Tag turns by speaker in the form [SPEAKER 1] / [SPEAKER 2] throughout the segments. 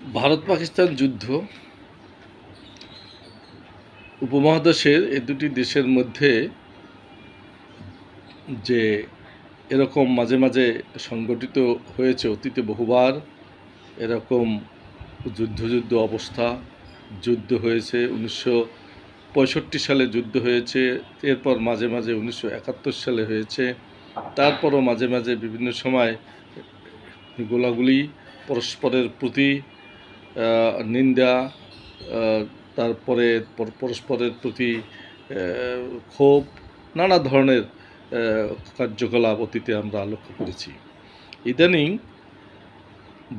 [SPEAKER 1] ভারত পাকিস্তান যুদ্ধ উপমহাদেশের এ দুটি দেশের মধ্যে যে এরকম মাঝে মাঝে সংগঠিত হয়েছে, অতীতে বহুবার এরকম যুদ্ধ যুদ্ধ অবস্থা, যুদ্ধ হয়েছে, উনিশশো পঁয়ষট্টি সালে যুদ্ধ হয়েছে, এরপর মাঝে মাঝে উনিশশো একাত্তর সালে হয়েছে, তারপরও মাঝে মাঝে বিভিন্ন সময় গোলাগুলি পরস্পরের প্রতি নিন্দা তারপরে পর- পরস্পরের প্রতি ক্ষোভ, নানা ধরনের কার্যকলাপ অতীতে আমরা লক্ষ্য করেছি। ইদানিং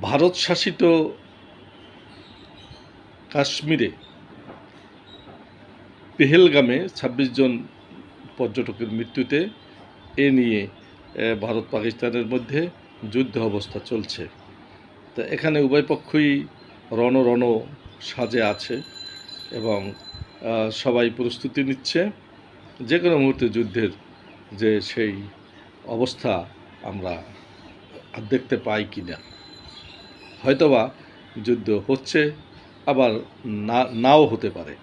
[SPEAKER 1] ভারত শাসিত কাশ্মীরে পেহেলগামে ছাব্বিশ জন পর্যটকের মৃত্যুতে এ নিয়ে ভারত পাকিস্তানের মধ্যে যুদ্ধ অবস্থা চলছে। তা এখানে উভয় পক্ষই রণ রণ সাজে আছে এবং সবাই প্রস্তুতি নিচ্ছে। যে কোনো মুহূর্তে যুদ্ধের যে সেই অবস্থা আমরা দেখতে পাই কি না হয়তোবা যুদ্ধ হচ্ছে, আবার না, নাও হতে পারে।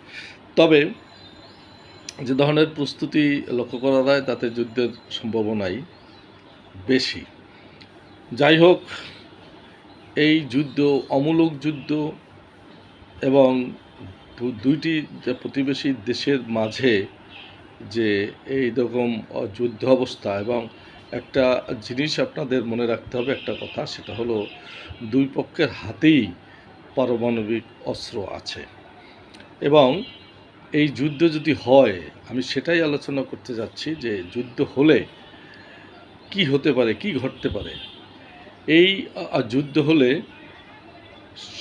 [SPEAKER 1] তবে যে ধরনের প্রস্তুতি লক্ষ্য করা যায়, তাতে যুদ্ধের সম্ভাবনাই বেশি। যাই হোক এই যুদ্ধ, অমূলক যুদ্ধ এবং দুইটি প্রতিবেশী দেশের মাঝে যে এই রকম যুদ্ধ অবস্থা এবং একটা জিনিস আপনাদের মনে রাখতে হবে, একটা কথা, সেটা হলো দুই পক্ষের হাতেই পারমাণবিক অস্ত্র আছে। এবং এই যুদ্ধ যদি হয়, আমি সেটাই আলোচনা করতে যাচ্ছি যে যুদ্ধ হলে কি হতে পারে, কি ঘটতে পারে? এই যুদ্ধ হলে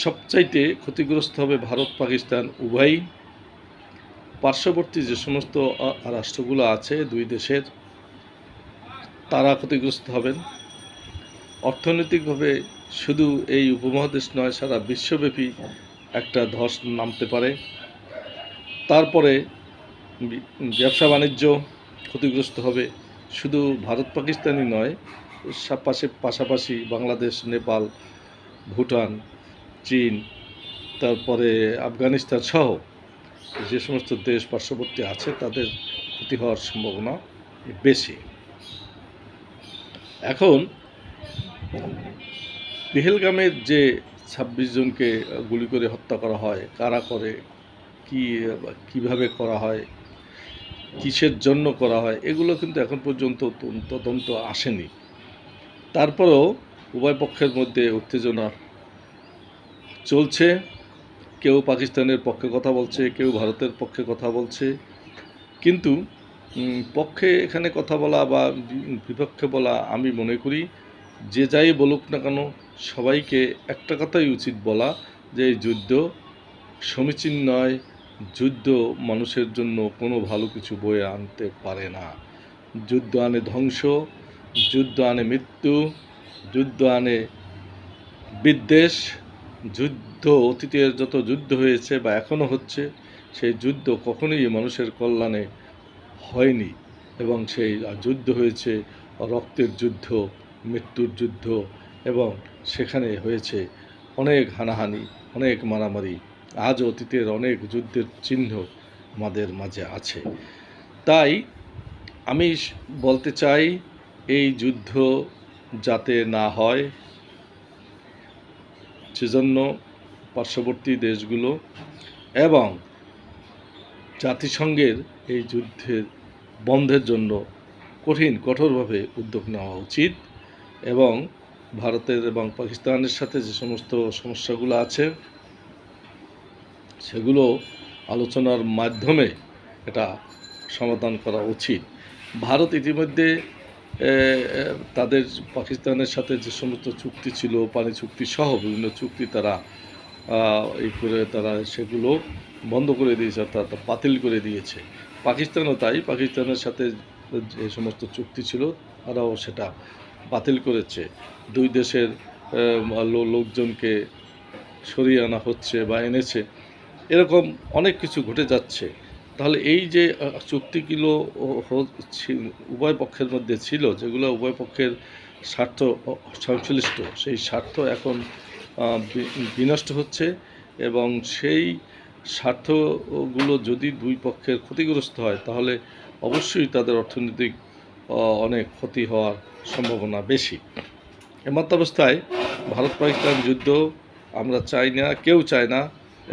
[SPEAKER 1] সবচাইতে ক্ষতিগ্রস্ত হবে ভারত, পাকিস্তান, উভয়ই। পার্শ্ববর্তী যে সমস্ত রাষ্ট্রগুলো আছে দুই দেশের, তারা ক্ষতিগ্রস্ত হবেন। অর্থনৈতিকভাবে শুধু এই উপমহাদেশ নয়, সারা বিশ্বব্যাপী একটা ধস নামতে পারে। তারপরে ব্যবসা বাণিজ্য ক্ষতিগ্রস্ত হবে। শুধু ভারত, পাকিস্তানই নয় পাশে পাশাপাশি বাংলাদেশ, নেপাল, ভুটান, চীন, তারপরে আফগানিস্তান সহ যে সমস্ত দেশ পার্শ্ববর্তী আছে, তাদের ক্ষতি হওয়ার সম্ভাবনা বেশি। এখন পেহেলগামের যে ছাব্বিশ জনকে গুলি করে হত্যা করা হয়, কারা করে, কি, কীভাবে করা হয়, কিসের জন্য করা হয়, এগুলো কিন্তু এখন পর্যন্ত তদন্ত- আসেনি। তারপরেও উভয় পক্ষের মধ্যে উত্তেজনা চলছে। কেউ পাকিস্তানের পক্ষে কথা বলছে, কেউ ভারতের পক্ষে কথা বলছে। কিন্তু পক্ষে এখানে কথা বলা বা বিপক্ষে বলা আমি মনে করি, যে যাই বলুক না কেন, সবাইকে একটা কথাই উচিত বলা যে এই যুদ্ধ সমীচীন নয়, যুদ্ধ মানুষের জন্য কোনো ভালো কিছু বয়ে আনতে পারে না। যুদ্ধ আনে ধ্বংস যুদ্ধ আনে মৃত্যু যুদ্ধ আনে বিদ্বেষ, যুদ্ধ, অতীতের যত যুদ্ধ হয়েছে বা এখনও হচ্ছে, সেই যুদ্ধ কখনোই মানুষের কল্যাণে হয়নি এবং সেই যুদ্ধ হয়েছে রক্তের যুদ্ধ, মৃত্যুর যুদ্ধ এবং সেখানে হয়েছে অনেক হানাহানি, অনেক মারামারি। আজ অতীতের অনেক যুদ্ধের চিহ্ন আমাদের মাঝে আছে। তাই আমি বলতে চাই এই যুদ্ধ যাতে না হয়, সেজন্য পার্শ্ববর্তী দেশগুলো এবং জাতিসংঘের এই যুদ্ধের বন্ধের জন্য কঠিন, কঠোরভাবে উদ্যোগ নেওয়া উচিত এবং ভারতের এবং পাকিস্তানের সাথে যে সমস্ত সমস্যাগুলো আছে, সেগুলো আলোচনার মাধ্যমে এটা সমাধান করা উচিত। ভারত ইতিমধ্যে তাদের পাকিস্তানের সাথে যে সমস্ত চুক্তি ছিল, পানি চুক্তি সহ বিভিন্ন চুক্তি তারা এই করে তারা সেগুলো বন্ধ করে দিয়েছে, অর্থাৎ বাতিল করে দিয়েছে। পাকিস্তানও তাই, পাকিস্তানের সাথে যে সমস্ত চুক্তি ছিল, তারাও সেটা বাতিল করেছে। দুই দেশের লোকজনকে সরিয়ে আনা হচ্ছে বা এনেছে। এরকম অনেক কিছু ঘটে যাচ্ছে। তাহলে এই যে চুক্তিগুলো উভয় পক্ষের মধ্যে ছিল, যেগুলো উভয় পক্ষের স্বার্থ সংশ্লিষ্ট, সেই স্বার্থ এখন বিনষ্ট হচ্ছে এবং সেই স্বার্থগুলো যদি দুই পক্ষের ক্ষতিগ্রস্ত হয়, তাহলে অবশ্যই তাদের অর্থনৈতিক অনেক ক্ষতি হওয়ার সম্ভাবনা বেশি। এমতাবস্থায় ভারত পাকিস্তান যুদ্ধ আমরা চাই না, কেউ চায় না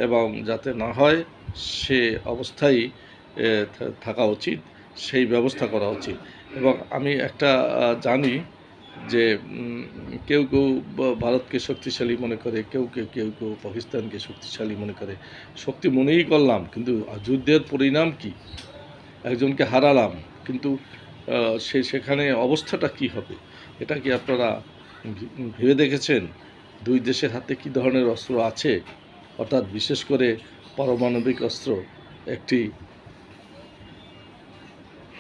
[SPEAKER 1] এবং যাতে না হয় সে অবস্থায় থাকা উচিত, সেই ব্যবস্থা করা উচিত। এবং আমি একটা জানি যে কেউ কেউ ভারতকে শক্তিশালী মনে করে, কেউ কেউ কেউ কেউ পাকিস্তানকে শক্তিশালী মনে করে। শক্তি মনেই করলাম, কিন্তু যুদ্ধের পরিণাম কি? একজনকে হারালাম, কিন্তু সে সেখানে অবস্থাটা কি হবে? এটা কি আপনারা ভেবে দেখেছেন? দুই দেশের হাতে কি ধরনের অস্ত্র আছে? অর্থাৎ বিশেষ করে পারমাণবিক অস্ত্র, একটি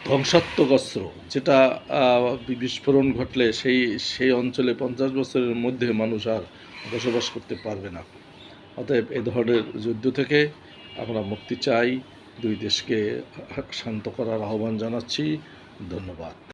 [SPEAKER 1] ধ্বংসাত্মক অস্ত্র, যেটা বিস্ফোরণ ঘটলে সেই সেই অঞ্চলে পঞ্চাশ বছরের মধ্যে মানুষ আর বসবাস করতে পারবে না। অতএব এ ধরনের যুদ্ধ থেকে আমরা মুক্তি চাই। দুই দেশকে শান্ত করার আহ্বান জানাচ্ছি। ধন্যবাদ।